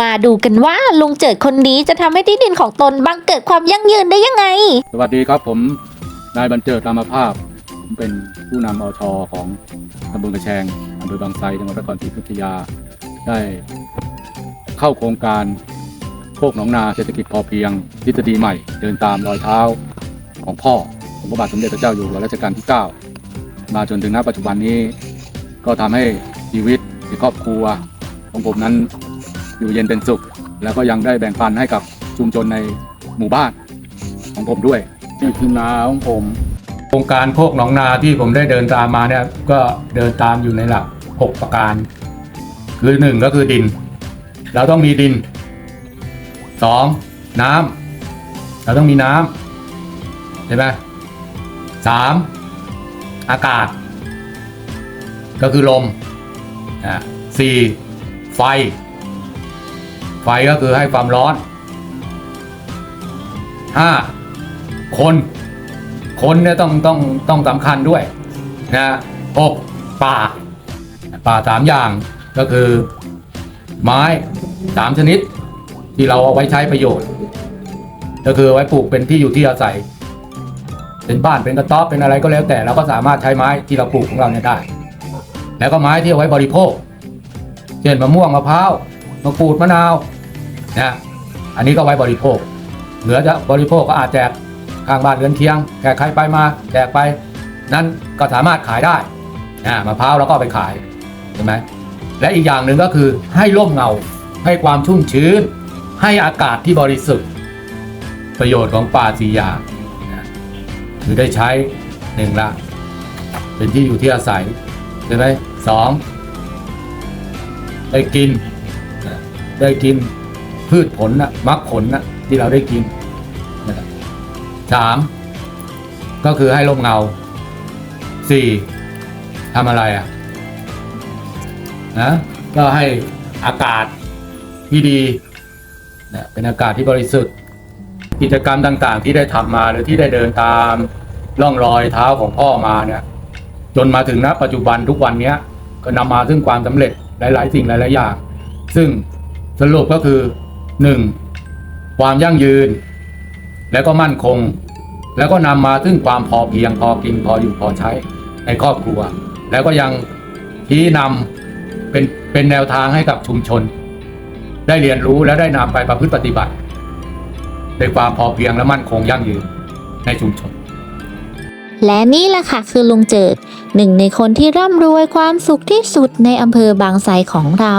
มาดูกันว่าลุงเจิดคนนี้จะทำให้ที่ดินของตนบังเกิดความยั่งยืนได้ยังไง สวัสดีครับผมนายบรรเจิดตามภาพผมเป็นผู้นำอชของตำบลกระแชงอำเภอบางไทรจังหวัดนครศรีอยุธยา ได้เข้าโครงการโคกหนองนาเศรษฐกิจพอเพียงทฤษฎีใหม่ เดินตามรอยเท้าของพ่อของพระบาทสมเด็จพระเจ้าอยู่หัวรัชกาลที่ 9 มาจนถึงณปัจจุบันนี้ ก็ทำให้ชีวิตในครอบครัวของผมนั้น อยู่เย็นเป็นสุข แล้วก็ยังได้แบ่งปันให้กับชุมชนในหมู่บ้านของผมด้วยนี่คือนาของผม โครงการโคกหนองนาที่ผมได้เดินตามมาเนี่ยก็เดินตามอยู่ในหลัก 6 ประการ คือหนึ่งก็คือดิน เราต้องมีดินสองน้ำเราต้องมีน้ำใช่ไหมสามอากาศ ก็คือลมอะสี่ไฟ ไฟก็คือให้ความร้อนห้าคน คนเนี่ยต้องต้องต้องสำคัญด้วยนะหกป่า ป่าสามอย่างก็คือ ไม้สามชนิด ที่เราเอาไว้ใช้ประโยชน์ ก็คือไว้ปลูกเป็นที่อยู่ที่อาศัย เป็นบ้านเป็นกระต๊อบเป็นอะไรก็แล้วแต่เราก็สามารถใช้ไม้ที่เราปลูกของเราเนี่ยได้ แล้วก็ไม้ที่เอาไว้บริโภค เช่นมะม่วงมะพร้าวมะกรูดมะนาว นะอันนี้ก็ไว้บริโภค เหลือจะบริโภคก็อาจแจกข้างบ้านเรือนเคียงแขกใครไปมาแจกไป นั้นก็สามารถขายได้นะมะพร้าวเราก็ไปขายใช่ไหมและอีกอย่างหนึ่งก็คือให้ร่มเงาให้ความชุ่มชื้น ให้อากาศที่บริสุทธิ์ ประโยชน์ของป่าสีอย่างคือได้ใช้หนึ่งละเป็นที่อยู่ที่อาศัยใช่ไหมสองได้กินได้กิน พืชผลนะมรรคผลนะที่เราได้กินนะครับสามก็คือให้ร่มเงาสี่ทำอะไรอะนะก็ให้อากาศที่ดีนะเป็นอากาศที่บริสุทธิ์ กิจกรรมต่างๆ ที่ได้ทำมาหรือที่ได้เดินตามร่องรอยเท้าของพ่อมาเนี่ยจนมาถึงณปัจจุบันทุกวันนี้ก็นำมาซึ่งความสำเร็จหลาย ๆ สิ่งหลาย ๆ อย่าง ซึ่งสรุปก็คือ หนึ่งความยั่งยืน แล้วก็มั่นคง แล้วก็นำมาซึ่งความพอเพียงพอกินพออยู่พอใช้ในครอบครัว แล้วก็ยังชี้นำเป็นเป็นแนวทางให้กับชุมชน ได้เรียนรู้และได้นำไปประพฤติปฏิบัติในความพอเพียงและมั่นคงยั่งยืนในชุมชน และนี่แหละค่ะคือลุงเจิดหนึ่งในคนที่ร่ำรวยความสุขที่สุดในอำเภอบางไทรของเรา